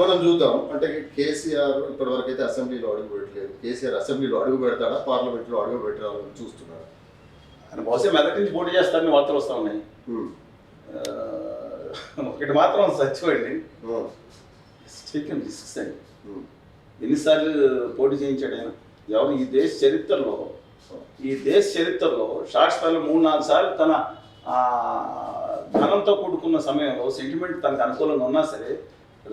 మనం చూద్దాం. అంటే కేసీఆర్ ఇప్పటి వరకు అయితే అసెంబ్లీలో అడుగు పెట్టలేదు కేసీఆర్ అసెంబ్లీలో అడుగు పెడతాడా పార్లమెంట్లో అడుగు పెట్టాలని చూస్తున్నారు. ఆయన బహుశా మెదటి నుంచి పోటీ చేస్తారని వార్తలు వస్తూ ఉన్నాయి. ఒకటి మాత్రం సత్యమండి టేకెన్ రిస్క్స్ అండి ఎన్నిసార్లు పోటీ చేయించాడు ఆయన? ఎవరు? ఈ దేశ చరిత్రలో ఈ దేశ చరిత్రలో షార్ట్ స్థాయిలో మూడు నాలుగు సార్లు తన ఆ, ధనంతో కూడుకున్న సమయంలో సెంటిమెంట్ తనకు అనుకూలంగా ఉన్నా సరే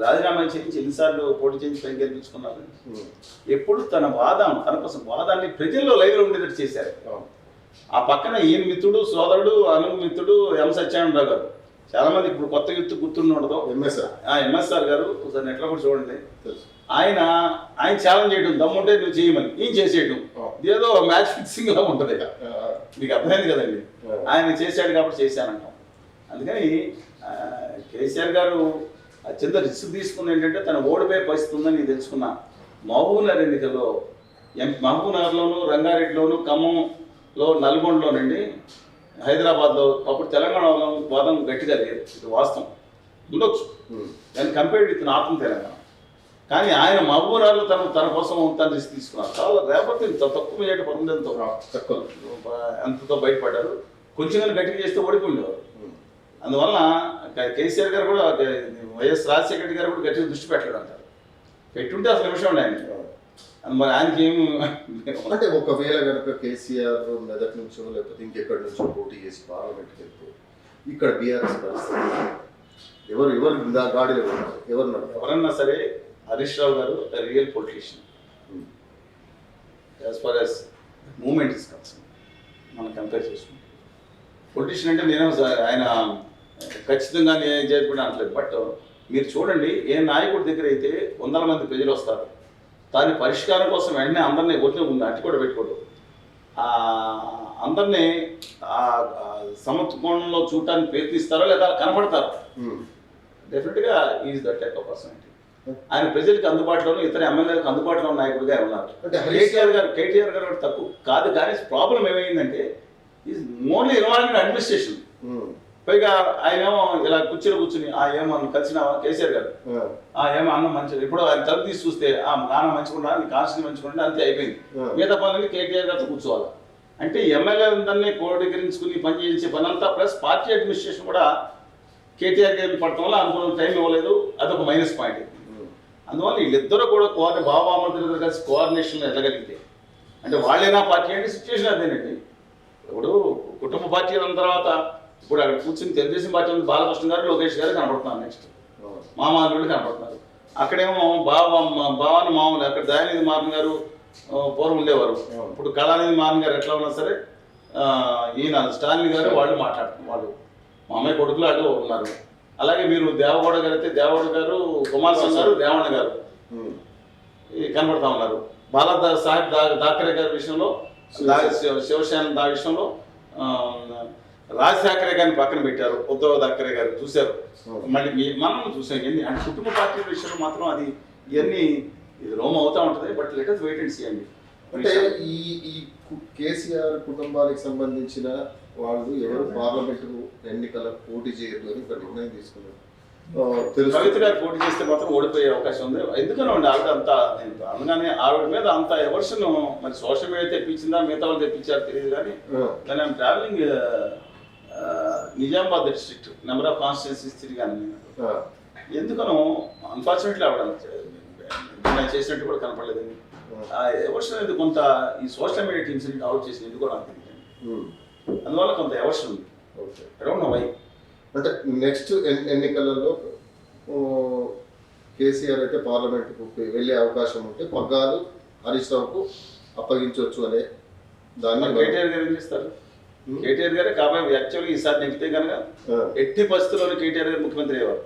రాజీనామా చేయించి ఎన్నిసార్లు పోటీ చేయించి పైకి గెలిపించుకున్నారు. ఎప్పుడు తన వాదం తన కోసం వాదాన్ని ప్రజల్లో లైవ్లో ఉండేటట్టు చేశారు. ఆ పక్కన ఈయన మిత్రుడు సోదరుడు అను మిత్రుడు ఎం సత్యానందరావు గారు. చాలా మంది ఇప్పుడు కొత్త యుత్తు గుర్తుండి ఉండదు. ఎంఎస్ఆర్ గారు ఒకసారి నెట్లో కూడా చూడండి. ఆయన ఆయన ఛాలెంజ్ చేయడం దమ్ముంటే నువ్వు చేయమని. ఈయన చేసేయడం. ఇదేదో మ్యాచ్ ఫిక్సింగ్ లా ఉంటుంది. మీకు అర్థమైంది కదండి. ఆయన చేశాడు కాబట్టి చేశానంటాం. అందుకని కేసీఆర్ గారు అత్యంత రిస్క్ తీసుకుంది ఏంటంటే తన ఓడిపోయే పరిస్థితి ఉందని నేను తెలుసుకున్నా. మహబూబ్నగర్ ఎన్నికల్లో ఎం మహబూబ్నగర్లోను రంగారెడ్డిలోను ఖమ్మంలో నల్గొండలోనండి హైదరాబాద్లో అప్పుడు తెలంగాణలో వాదం గట్టిగా లేదు. ఇది వాస్తవం. ఉండొచ్చు. దాన్ని కంపేర్డ్ విత్ నార్త్ తెలంగాణ. కానీ ఆయన మహబూబ్నగర్లో తన తన కోసం తన రిస్క్ తీసుకున్నారు. చాలా రేపటి ఇంత తక్కువ చేయడం పరుందంతో ఆ, తక్కువ. అంతతో బయటపడ్డారు. కొంచెం కానీ గట్టిగా చేస్తే ఓడిపోయిండేవారు. అందువల్ల కేసీఆర్ గారు కూడా వైఎస్ రాజశేఖర రెడ్డి గారు కూడా గట్టిగా దృష్టి పెట్టాడు అంటారు. పెట్టుంటే అసలు నిమిషం ఉండే ఆయన మరి ఆయనకి ఏం అంటే ఒకవేళ కనుక కేసీఆర్ మెదక్ నుంచో లేకపోతే ఇంకెక్కడి నుంచో పోటీ చేసి పార్లమెంట్కి వెళ్తే ఇక్కడ బీఆర్ఎస్ పరిస్థితి ఎవరు ఎవరు గాడిలో ఉన్నారు? ఎవరు ఎవరన్నా సరే Harish Rao garu real politician as far as movement is concern మనం కంపేర్ చేసుకుంటాం. పొలిటీషియన్ అంటే నేను ఆయన ఖచ్చితంగా నేను చేయకుండా అనట్లేదు. బట్ మీరు చూడండి ఏ నాయకుడి దగ్గర అయితే వందల మంది ప్రజలు వస్తారు దాని పరిష్కారం కోసం వెంటనే అందరినీ ఒట్లే ఉంది అట్టి కూడా పెట్టుకోడు అందరినీ సమత్కోణంలో చూడటానికి ప్రయత్నిస్తారో లేదా కనపడతారు? డెఫినెట్గా is the type of personality ఆయన ప్రజలకు అందుబాటులోను ఇతర ఎమ్మెల్యేలకు అందుబాటులో ఉన్న నాయకుడిగా ఉన్నారు. కేటీఆర్ గారు కేటీఆర్ గారు కూడా తక్కువ కాదు కానీ ప్రాబ్లం ఏమైందంటే ఈజ్ మోన్లీ ఇన్వాల్వ్ అడ్మినిస్ట్రేషన్ పైగా ఆయన ఏమో ఇలా కుర్చీలో కూర్చుని ఆ ఏమో కలిసినావా? కేసీఆర్ గారు. ఆ, ఏమో అన్నం మంచిది. ఇప్పుడు ఆయన తలుపు తీసి చూస్తే ఆ నాన్న మంచిగుండా నీ కాన్స్టిట్యూషన్ మంచిగుండా అంతే అయిపోయింది. మిగతా పనులకి కేటీఆర్ గారితో కూర్చోవాలి. అంటే ఎమ్మెల్యేలందరినీ కోడీకరించుకుని పని చేయించే పని అంతా ప్లస్ పార్టీ అడ్మినిస్ట్రేషన్ కూడా కేటీఆర్ గారిని పడటం వల్ల అనుకున్న టైం ఇవ్వలేదు. అదొక మైనస్ పాయింట్. అందువల్ల వీళ్ళిద్దరూ కూడా కోఆర్డి బాబామతులు కలిసి కోఆర్డినేషన్ వెళ్ళగలిగితే అంటే వాళ్ళైనా పార్టీ అంటే సిచ్యువేషన్ అదేనండి. ఇప్పుడు కుటుంబ పార్టీ అన్న తర్వాత ఇప్పుడు అక్కడ కూర్చుని తెలుగుదేశం పార్టీ ఉంది బాలకృష్ణ గారు లోకేష్ గారు కనపడుతున్నారు నెక్స్ట్ ఆ, మామానులు కనపడుతున్నారు. అక్కడేమో బావ బావాని మామూలు అక్కడ దయానిధి మారన్ గారు పూర్వం ఉండేవారు. ఇప్పుడు కళానిధి మారన్ గారు ఎట్లా ఉన్నా సరే ఈయన స్టాలిన్ గారు వాళ్ళు మాట్లాడుతున్నారు వాళ్ళు. మా అమ్మాయి కొడుకులు అటు ఉన్నారు. అలాగే మీరు దేవగౌడ గారు అయితే దేవగౌడ గారు కుమారస్వామి గారు దేవಣ್ణ గారు కనబడతా ఉన్నారు. బాలా సాహెబ్ దా దాకరే గారి విషయంలో శివసేన. దా విషయంలో రాజశేఖరే గారిని పక్కన పెట్టారు ఉద్ధవ్ థాకరే గారు చూశారు. మళ్ళీ మనం చూసాం ఎన్ని అంటే కుటుంబ పార్టీల విషయంలో మాత్రం అది ఇవన్నీ ఇది రోమ్ అవుతా ఉంటుంది but letters wait and see అండి. అంటే ఈ ఈ కేసీఆర్ కుటుంబానికి సంబంధించిన వాళ్ళు ఎవరు పార్లమెంటు ఎన్నికల పోటీ చేయరు అని ఒక నిర్ణయం తీసుకున్నారు. కవిత గారు పోటీ చేస్తే మాత్రం ఓడిపోయే అవకాశం ఉంది. ఎందుకనో అండి ఆవిడ అంత అనగానే ఆవిడ మీద అంత ఎవర్షన్ మరి సోషల్ మీడియా తెప్పించిందా మిగతా వాళ్ళు తెప్పించారు తెలియదు కానీ ఆ, కానీ I'm travelling Nizamabad district number of constituencies తిరిగాను నేను ఎందుకనో అన్ఫార్చునేట్లీ ఆవిడ నేను చేసినట్టు కూడా కనపడలేదండి ఆ. ఎవర్షన్ అనేది కొంత ఈ సోషల్ మీడియా టీమ్స్ డెవలప్ చేసిన ఎందుకు కూడా నాకు అందువల్ల కొంత ఎవర్షన్ ఉంది. డోంట్ నో వై అంటే నెక్స్ట్ ఎన్- ఎన్నికలలో కేసీఆర్ అయితే పార్లమెంట్కు వెళ్ళే అవకాశం ఉంటే పగ్గాలు హరీష్ రావుకు అప్పగించవచ్చు అనే దాన్ని కేటీఆర్ గారు ఏం చేస్తారు. కేటీఆర్ గారే కాబట్టి యాక్చువల్గా ఈసారి నెగ్గితే కనుక ఎట్టి పరిస్థితుల్లోనే కేటీఆర్ గారు ముఖ్యమంత్రి అయ్యేవారు.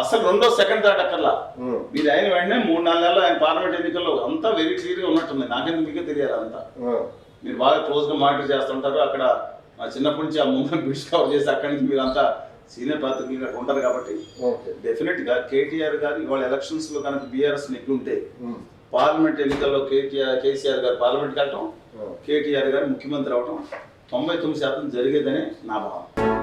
అసలు రెండో సెకండ్ థర్డ్ అక్కర్లా. ఉమ్, మీరు ఆయన వెంటనే మూడు నాలుగు నెలలు ఆయన పార్లమెంట్ ఎన్నికల్లో అంతా వెరీ క్లియర్గా ఉన్నట్టుంది. నాకెందుకు మీకే తెలియాలి అంతా మీరు బాగా క్లోజ్గా మానిటర్ చేస్తుంటారు. అక్కడ మా చిన్నప్పటి నుంచి ఆ ముందు బిడ్స్ కవర్ చేసి అక్కడి నుంచి మీరు అంతా సీనియర్ పాత్రికలుగా ఉంటారు కాబట్టి ఓకే. డెఫినెట్గా కేటీఆర్ గారు ఇవాళ ఎలక్షన్స్లో కనుక బీఆర్ఎస్ నెగ్గి ఉంటే ఉమ్, పార్లమెంట్ ఎన్నికల్లో కేటీఆర్ కేసీఆర్ గారు పార్లమెంట్కి వెళ్ళటం ఆ. కేటీఆర్ గారు ముఖ్యమంత్రి అవడం తొంభై తొమ్మిది శాతం జరిగేదని నా భావన.